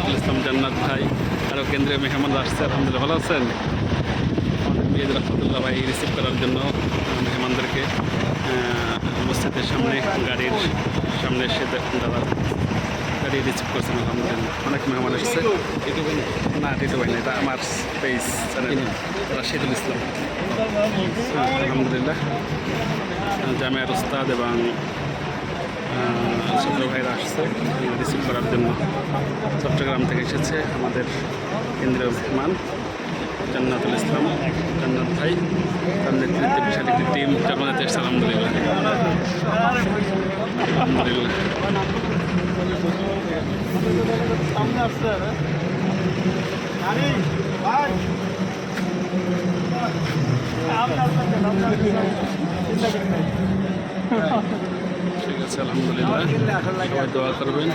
জান্নাতুল ইসলাম জান্নাত ভাই আরও কেন্দ্রীয় মেহমান আসছে, আলহামদুলিল্লাহ ভালো আছেন। আমাদের রহমতুল্লাহ ভাই রিসিভ করার জন্য মেহমানদেরকে মসজিদের সামনে, গাড়ির সামনে এসে দাদা। গাড়ি রিসিভ করছেন, আলহামদুলিল্লাহ। অনেক মেহমান এসেছে। না, টিটু ভাই না, এটা আমার পেজ রাশিদুল ইসলাম। আলহামদুলিল্লাহ। জামিয়ার উস্তাদ এবং ছোট ভাইরা আসছে রিসিভ করার জন্য। চট্টগ্রাম থেকে এসেছে আমাদের কেন্দ্রীয় মেহমান, জান্নাতুল ইসলাম, জান্নাত ভাই। তার নেতৃত্বে বিশাল একটি টিম জগন্নাথ এসছে, আলহামদুলিল্লাহ। আলহামদুলিল্লাহ। আছে আলহামদুলিল্লাহ। সবাই দোয়া করবেন।